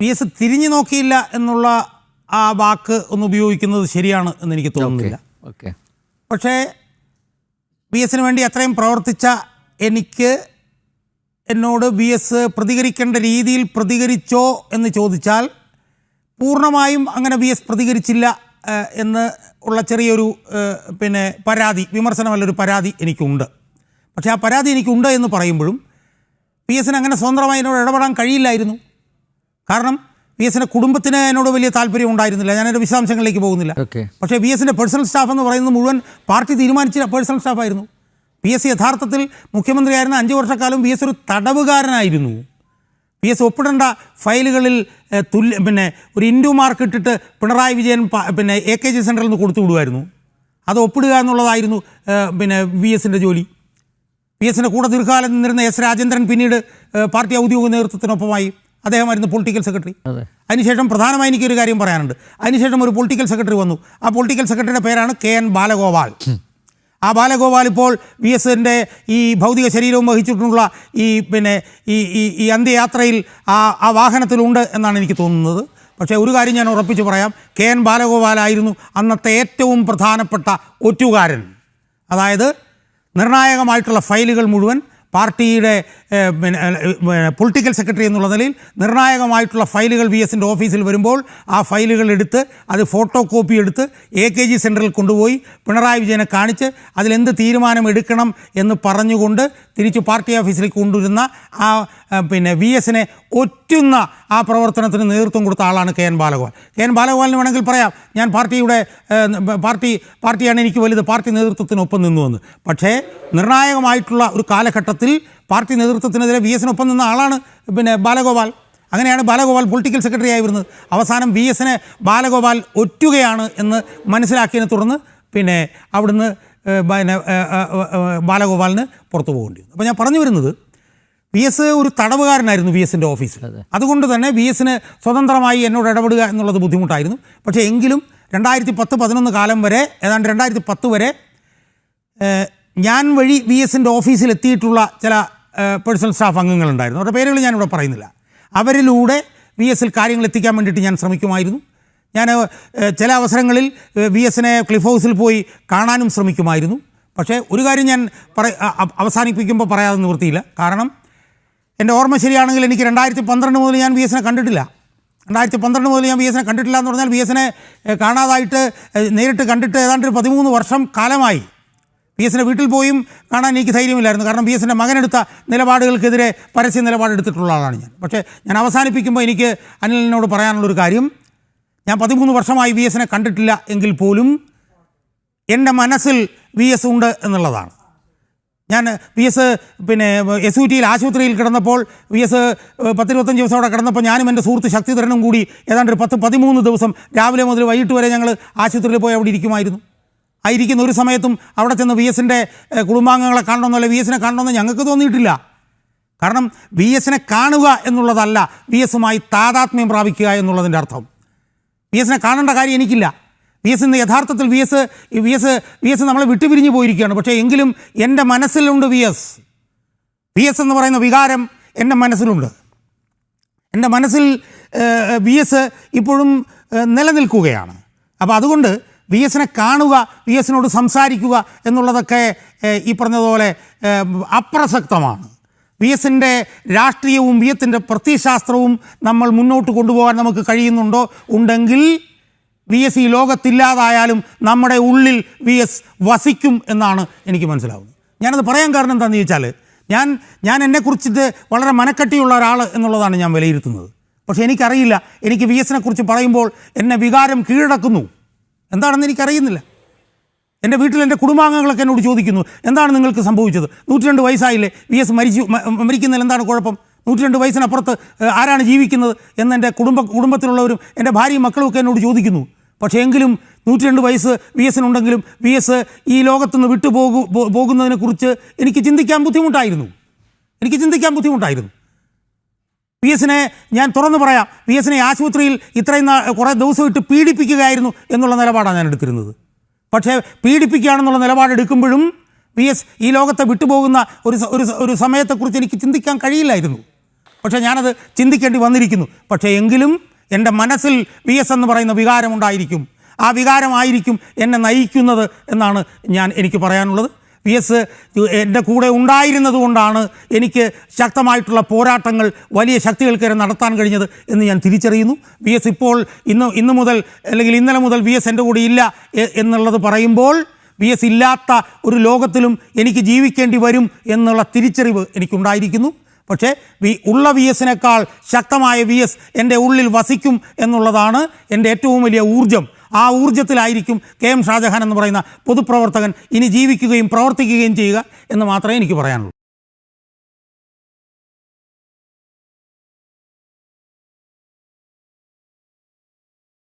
P S തിരിഞ്ഞു നോക്കിയില്ല എന്നുള്ള ആ വാക്ക് ഒന്ന് ഉപയോഗിക്കുന്നത് ശരിയാണ് എന്ന് എനിക്ക് തോന്നുന്നില്ല. ഓക്കെ. പക്ഷേ വി എസിന് വേണ്ടി അത്രയും പ്രവർത്തിച്ച എനിക്ക് എന്നോട് ബി എസ് പ്രതികരിക്കേണ്ട രീതിയിൽ പ്രതികരിച്ചോ എന്ന് ചോദിച്ചാൽ പൂർണമായും അങ്ങനെ ബി എസ് പ്രതികരിച്ചില്ല എന്ന് ഉള്ള ചെറിയൊരു പിന്നെ പരാതി വിമർശനമല്ലൊരു പരാതി എനിക്കുണ്ട്. പക്ഷേ ആ പരാതി എനിക്കുണ്ട് എന്ന് പറയുമ്പോഴും പി എസിന് അങ്ങനെ സ്വതന്ത്രമായി എന്നോട് ഇടപെടാൻ കഴിയില്ലായിരുന്നു. കാരണം വി എസിന്റെ കുടുംബത്തിന് എന്നോട് വലിയ താല്പര്യം ഉണ്ടായിരുന്നില്ല. ഞാനതിന്റെ വിശദാംശങ്ങളിലേക്ക് പോകുന്നില്ല. ഓക്കെ. പക്ഷേ വി എസിന്റെ പേഴ്സണൽ സ്റ്റാഫ് എന്ന് പറയുന്നത് മുഴുവൻ പാർട്ടി തീരുമാനിച്ച പേഴ്സണൽ സ്റ്റാഫായിരുന്നു പി എസ് സി യഥാർത്ഥത്തിൽ മുഖ്യമന്ത്രിയായിരുന്ന അഞ്ച് വർഷക്കാലം പി എസ് ഒരു തടവുകാരനായിരുന്നു. പി എസ് ഒപ്പിടേണ്ട ഫയലുകളിൽ തുല്യ പിന്നെ ഒരു ഇൻഡു മാർക്ക് ഇട്ടിട്ട് പിണറായി വിജയൻ പിന്നെ എ കെ ജി സെന്ററിൽ നിന്ന് കൊടുത്തു വിടുമായിരുന്നു. അത് ഒപ്പിടുക എന്നുള്ളതായിരുന്നു പിന്നെ വി എസിന്റെ ജോലി. പി എസിന്റെ കൂടെ ദീർഘകാലം നിന്നിരുന്ന എസ് രാജേന്ദ്രൻ പിന്നീട് പാർട്ടി ഔദ്യോഗിക നേതൃത്വത്തിനൊപ്പമായി. അദ്ദേഹമായിരുന്നു പൊളിറ്റിക്കൽ സെക്രട്ടറി അതെ. അതിനുശേഷം പ്രധാനമായി എനിക്കൊരു കാര്യം പറയാനുണ്ട്. അതിനുശേഷം ഒരു പൊളിറ്റിക്കൽ സെക്രട്ടറി വന്നു. ആ പൊളിറ്റിക്കൽ സെക്രട്ടറിയുടെ പേരാണ് കെ എൻ ബാലഗോപാൽ. ആ ബാലഗോപാൽ ഇപ്പോൾ വി എസിന്റെ ഈ ഭൗതിക ശരീരവും വഹിച്ചിട്ടുള്ള ഈ പിന്നെ ഈ ഈ ഈ അന്ത്യയാത്രയിൽ ആ ആ വാഹനത്തിലുണ്ട് എന്നാണ് എനിക്ക് തോന്നുന്നത്. പക്ഷേ ഒരു കാര്യം ഞാൻ ഉറപ്പിച്ച് പറയാം. കെ എൻ ബാലഗോപാലായിരുന്നു അന്നത്തെ ഏറ്റവും പ്രധാനപ്പെട്ട ഒറ്റുകാരൻ. അതായത് നിർണായകമായിട്ടുള്ള ഫയലുകൾ മുഴുവൻ പാർട്ടിയുടെ പിന്നെ പൊളിറ്റിക്കൽ സെക്രട്ടറി എന്നുള്ള നിലയിൽ നിർണായകമായിട്ടുള്ള ഫയലുകൾ വി എസിന്റെ ഓഫീസിൽ വരുമ്പോൾ ആ ഫയലുകൾ എടുത്ത് അത് ഫോട്ടോ കോപ്പി എടുത്ത് എ കെ ജി സെന്ററിൽ കൊണ്ടുപോയി പിണറായി വിജയനെ കാണിച്ച് അതിലെന്ത് തീരുമാനം എടുക്കണം എന്ന് പറഞ്ഞുകൊണ്ട് തിരിച്ച് പാർട്ടി ഓഫീസിലേക്ക് കൊണ്ടുവരുന്ന ആ പിന്നെ വി എസിനെ ഒറ്റുന്ന ആ പ്രവർത്തനത്തിന് നേതൃത്വം കൊടുത്ത ആളാണ് K N Balagopal. K N ബാലഗോപാലിന് വേണമെങ്കിൽ പറയാം ഞാൻ പാർട്ടിയുടെ പാർട്ടി പാർട്ടിയാണ് എനിക്ക് വലുത് പാർട്ടി നേതൃത്വത്തിനൊപ്പം നിന്നു എന്ന് പക്ഷേ നിർണായകമായിട്ടുള്ള ഒരു കാലഘട്ടത്തിൽ പാർട്ടി നേതൃത്വത്തിനെതിരെ വി എസിനൊപ്പം നിന്ന ആളാണ് പിന്നെ ബാലഗോപാൽ. അങ്ങനെയാണ് ബാലഗോപാൽ പൊളിറ്റിക്കൽ സെക്രട്ടറി ആയി വരുന്നത്. അവസാനം വി എസിനെ ബാലഗോപാൽ ഒറ്റുകയാണ് എന്ന് മനസ്സിലാക്കിയതിനെ തുടർന്ന് പിന്നെ അവിടുന്ന് പിന്നെ ബാലഗോപാലിന് പുറത്തു പോകേണ്ടി വന്നു. അപ്പോൾ ഞാൻ പറഞ്ഞു വരുന്നത് വി എസ് ഒരു തടവുകാരനായിരുന്നു വി എസിന്റെ ഓഫീസിൽ. അതുകൊണ്ട് തന്നെ വി എസിന് സ്വതന്ത്രമായി എന്നോട് ഇടപെടുക എന്നുള്ളത് ബുദ്ധിമുട്ടായിരുന്നു. പക്ഷേ എങ്കിലും രണ്ടായിരത്തി പത്ത് പതിനൊന്ന് കാലം വരെ ഏതാണ്ട് രണ്ടായിരത്തി പത്ത് വരെ ഞാൻ വഴി വി എസിന്റെ ഓഫീസിൽ എത്തിയിട്ടുള്ള ചില പേഴ്സണൽ സ്റ്റാഫ് അംഗങ്ങളുണ്ടായിരുന്നു. അവരുടെ പേരുകൾ ഞാനിവിടെ പറയുന്നില്ല. അവരിലൂടെ വി എസിൽ കാര്യങ്ങൾ എത്തിക്കാൻ വേണ്ടിയിട്ട് ഞാൻ ശ്രമിക്കുമായിരുന്നു. ഞാൻ ചില അവസരങ്ങളിൽ വി എസിനെ ക്ലിഫ് ഹൗസിൽ പോയി കാണാനും ശ്രമിക്കുമായിരുന്നു. പക്ഷേ ഒരു കാര്യം ഞാൻ പറ അവസാനിപ്പിക്കുമ്പോൾ പറയാതെ നിവൃത്തിയില്ല. കാരണം എന്റെ ഓർമ്മ ശരിയാണെങ്കിൽ എനിക്ക് രണ്ടായിരത്തി പന്ത്രണ്ട് മുതൽ ഞാൻ വി എസിനെ കണ്ടിട്ടില്ല. രണ്ടായിരത്തി പന്ത്രണ്ട് മുതൽ ഞാൻ വി എസിനെ കണ്ടിട്ടില്ല എന്ന് പറഞ്ഞാൽ വി എസിനെ കാണാതായിട്ട് നേരിട്ട് കണ്ടിട്ട് ഏതാണ്ട് ഒരു പതിമൂന്ന് വർഷം കാലമായി. വി എസിന്റെ വീട്ടിൽ പോയും കാണാൻ എനിക്ക് ധൈര്യമില്ലായിരുന്നു. കാരണം പി എസിന്റെ മകനെടുത്ത നിലപാടുകൾക്കെതിരെ പരസ്യ നിലപാടെടുത്തിട്ടുള്ള ആളാണ് ഞാൻ. പക്ഷേ ഞാൻ അവസാനിപ്പിക്കുമ്പോൾ എനിക്ക് അനിലിനോട് പറയാനുള്ളൊരു കാര്യം. ഞാൻ പതിമൂന്ന് വർഷമായി വി എസിനെ കണ്ടിട്ടില്ല എങ്കിൽ പോലും എന്റെ മനസ്സിൽ വി എസ് ഉണ്ട് എന്നുള്ളതാണ്. ഞാൻ വി എസ് പിന്നെ എസ് യു ടിയിൽ ആശുപത്രിയിൽ കിടന്നപ്പോൾ വി എസ് പത്തിരുപത്തഞ്ച് ദിവസം അവിടെ കിടന്നപ്പോൾ ഞാനും എന്റെ സുഹൃത്ത് ശക്തിധരനും കൂടി ഏതാണ്ട് ഒരു പത്ത് പതിമൂന്ന് ദിവസം രാവിലെ മുതൽ വൈകിട്ട് വരെ ഞങ്ങൾ ആശുപത്രിയിൽ പോയി അവിടെ ഇരിക്കുമായിരുന്നു. ആ ഇരിക്കുന്ന ഒരു സമയത്തും അവിടെ ചെന്ന് വി എസിന്റെ കുടുംബാംഗങ്ങളെ കാണണമെന്നോ അല്ലെങ്കിൽ വി എസിനെ കാണണമെന്നോ ഞങ്ങൾക്ക് തോന്നിയിട്ടില്ല. കാരണം വി എസിനെ കാണുക എന്നുള്ളതല്ല വി എസുമായി താതാത്മ്യം പ്രാപിക്കുക എന്നുള്ളതിന്റെ അർത്ഥം. വി എസിനെ കാണേണ്ട കാര്യം എനിക്കില്ല. വി എസ് ഇന്ന് യഥാർത്ഥത്തിൽ V S V S V S നമ്മളെ വിട്ടുപിരിഞ്ഞു പോയിരിക്കുകയാണ്. പക്ഷേ എങ്കിലും എന്റെ മനസ്സിലുണ്ട് വി എസ് വി എസ് എന്ന് പറയുന്ന വികാരം എന്റെ മനസ്സിലുണ്ട്. എന്റെ മനസ്സിൽ വി എസ് ഇപ്പോഴും നിലനിൽക്കുകയാണ്. അപ്പോൾ അതുകൊണ്ട് വി എസിനെ കാണുക വി എസിനോട് സംസാരിക്കുക എന്നുള്ളതൊക്കെ ഈ പറഞ്ഞതുപോലെ അപ്രസക്തമാണ്. വി എസിന്റെ രാഷ്ട്രീയവും വി എസിന്റെ പ്രത്യശാസ്ത്രവും നമ്മൾ മുന്നോട്ട് കൊണ്ടുപോകാൻ നമുക്ക് കഴിയുന്നുണ്ടോ? ഉണ്ടെങ്കിൽ വി എസ് ഈ ലോകത്തില്ലാതായാലും നമ്മുടെ ഉള്ളിൽ വി എസ് വസിക്കും എന്നാണ് എനിക്ക് മനസ്സിലാവുന്നത്. ഞാനത് പറയാൻ കാരണം എന്താണെന്ന് ചോദിച്ചാൽ ഞാൻ ഞാൻ എന്നെക്കുറിച്ചിട്ട് വളരെ മനക്കട്ടിയുള്ള ഒരാൾ എന്നുള്ളതാണ് ഞാൻ വിലയിരുത്തുന്നത്. പക്ഷേ എനിക്കറിയില്ല എനിക്ക് വി എസിനെ കുറിച്ച് പറയുമ്പോൾ എന്നെ വികാരം കീഴടക്കുന്നു. എന്താണെന്ന് എനിക്കറിയുന്നില്ല. എന്റെ വീട്ടിൽ എന്റെ കുടുംബാംഗങ്ങളൊക്കെ എന്നോട് ചോദിക്കുന്നു എന്താണ് നിങ്ങൾക്ക് സംഭവിച്ചത്? നൂറ്റി രണ്ട് വയസ്സായില്ലേ? വി എസ് മരിച്ചു മരിക്കുന്നതിൽ എന്താണ് കുഴപ്പം? നൂറ്റി രണ്ട് വയസ്സിനപ്പുറത്ത് ആരാണ് ജീവിക്കുന്നത്? എന്ന് എന്റെ കുടുംബ കുടുംബത്തിലുള്ളവരും എന്റെ ഭാര്യയും മക്കളും ഒക്കെ എന്നോട് ചോദിക്കുന്നു. പക്ഷേ എങ്കിലും നൂറ്റി രണ്ട് വയസ്സ് വി എസിനുണ്ടെങ്കിലും വി എസ് ഈ ലോകത്തുനിന്ന് വിട്ടുപോകു പോകുന്നതിനെക്കുറിച്ച് എനിക്ക് ചിന്തിക്കാൻ ബുദ്ധിമുട്ടായിരുന്നു. എനിക്ക് ചിന്തിക്കാൻ ബുദ്ധിമുട്ടായിരുന്നു. പി എസിനെ ഞാൻ തുറന്നു പറയാം. പി എസിനെ ആശുപത്രിയിൽ ഇത്രയും കുറേ ദിവസം ഇട്ട് പീഡിപ്പിക്കുകയായിരുന്നു എന്നുള്ള നിലപാടാണ് ഞാൻ എടുത്തിരുന്നത്. പക്ഷേ പീഡിപ്പിക്കുകയാണെന്നുള്ള നിലപാടെടുക്കുമ്പോഴും പി എസ് ഈ ലോകത്തെ വിട്ടുപോകുന്ന ഒരു ഒരു സമയത്തെക്കുറിച്ച് എനിക്ക് ചിന്തിക്കാൻ കഴിയില്ലായിരുന്നു. പക്ഷേ ഞാനത് ചിന്തിക്കേണ്ടി വന്നിരിക്കുന്നു. പക്ഷേ എങ്കിലും എന്റെ മനസ്സിൽ വി എസ് എന്ന് പറയുന്ന വികാരമുണ്ടായിരിക്കും ആ വികാരമായിരിക്കും എന്നെ നയിക്കുന്നത് എന്നാണ് ഞാൻ എനിക്ക് പറയാനുള്ളത്. വി എസ് എന്റെ കൂടെ ഉണ്ടായിരുന്നത് കൊണ്ടാണ് എനിക്ക് ശക്തമായിട്ടുള്ള പോരാട്ടങ്ങൾ വലിയ ശക്തികൾക്കെതിരെ നടത്താൻ കഴിഞ്ഞത് എന്ന് ഞാൻ തിരിച്ചറിയുന്നു. വി എസ് ഇപ്പോൾ ഇന്ന് ഇന്ന് മുതൽ അല്ലെങ്കിൽ ഇന്നലെ മുതൽ വി എസ് എന്റെ കൂടെ ഇല്ല എന്നുള്ളത് പറയുമ്പോൾ വി എസ് ഇല്ലാത്ത ഒരു ലോകത്തിലും എനിക്ക് ജീവിക്കേണ്ടി വരും എന്നുള്ള തിരിച്ചറിവ് എനിക്കുണ്ടായിരിക്കുന്നു. പക്ഷേ വി ഉള്ള വി എസിനേക്കാൾ ശക്തമായ വി എസ് എന്റെ ഉള്ളിൽ വസിക്കും എന്നുള്ളതാണ് എന്റെ ഏറ്റവും വലിയ ഊർജം ആ ഊർജത്തിലായിരിക്കും കെ എം ഷാജഹാൻ എന്ന് പറയുന്ന പൊതുപ്രവർത്തകൻ ഇനി ജീവിക്കുകയും പ്രവർത്തിക്കുകയും ചെയ്യുക എന്ന് മാത്രമേ എനിക്ക് പറയാനുള്ളൂ.